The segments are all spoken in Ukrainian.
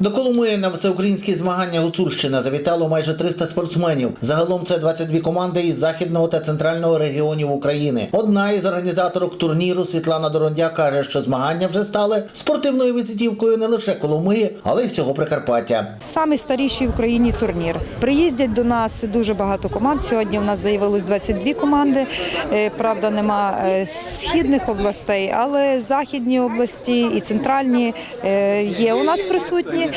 До Коломиї на всеукраїнські змагання Гуцульщина завітало майже 300 спортсменів. Загалом це 22 команди із західного та центрального регіонів України. Одна із організаторок турніру Світлана Дорондя каже, що змагання вже стали спортивною візитівкою не лише Коломиї, але й всього Прикарпаття. Самий старіший в Україні турнір. Приїздять до нас дуже багато команд. Сьогодні в нас заявилось 22 команди. Е, Правда, нема е, східних областей, але західні області і центральні е, є у нас присутні.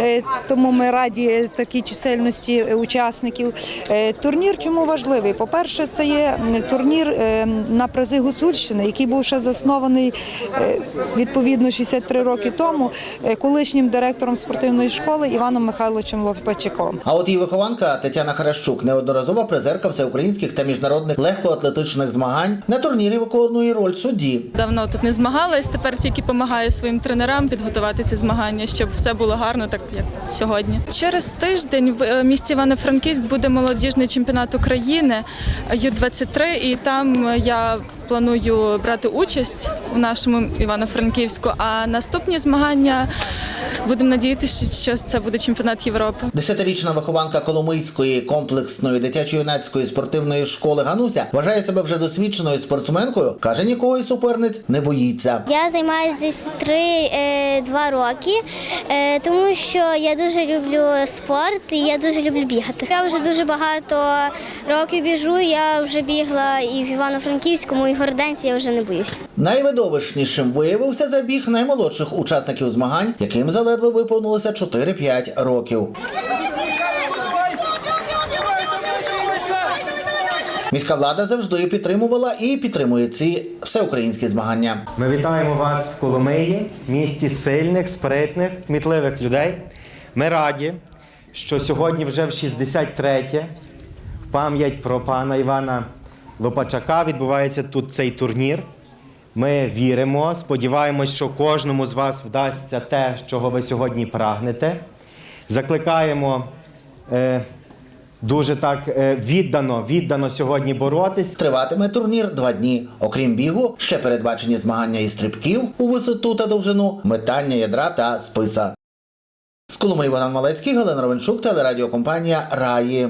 Е, Тому ми раді такій чисельності е, учасників. Е, Турнір чому важливий? По-перше, це є турнір е, на призи Гуцульщини, який був ще заснований е, відповідно 63 роки тому е, колишнім директором спортивної школи Іваном Михайловичем Лопачиком. А от її вихованка Тетяна Харащук, неодноразова призерка всеукраїнських та міжнародних легкоатлетичних змагань, на турнірі виконує роль судді. Давно тут не змагалась, тепер тільки допомагаю своїм тренерам підготувати ці змагання, щоб все було гарно, так як сьогодні. Через тиждень в е, місті Івано-Франківськ буде молодіжний чемпіонат України Ю-23, і там е, я планую брати участь у нашому Івано-Франківську. А наступні змагання будемо надіятися, що це буде чемпіонат Європи. Десятирічна вихованка Коломийської комплексної дитячо-юнацької спортивної школи Гануся вважає себе вже досвідченою спортсменкою. каже, нікого із суперниць не боїться. Я займаюся десь 3-2 роки, е, тому що я дуже люблю спорт і я дуже люблю бігати. Я вже дуже багато років біжу. Я вже бігла і в Івано-Франківському, і в Городенці, я вже не боюся. Найвидовищнішим виявився забіг наймолодших учасників змагань, яким заледве виповнилося 4-5 років. Міська влада завжди підтримувала і підтримує ці всеукраїнські змагання. Ми вітаємо вас в Коломиї, місті сильних, спритних, кмітливих людей. Ми раді, що сьогодні вже в 63-тє в пам'ять про пана Івана Лопачака відбувається тут цей турнір. Ми віримо, сподіваємось, що кожному з вас вдасться те, чого ви сьогодні прагнете. Закликаємо е, дуже так е, віддано, віддано сьогодні боротись. Триватиме турнір два дні. Окрім бігу, ще передбачені змагання із стрибків у висоту та довжину, метання ядра та списа. З Коломиї Богдан Малецький, Галина Ровенчук, телерадіокомпанія Раї.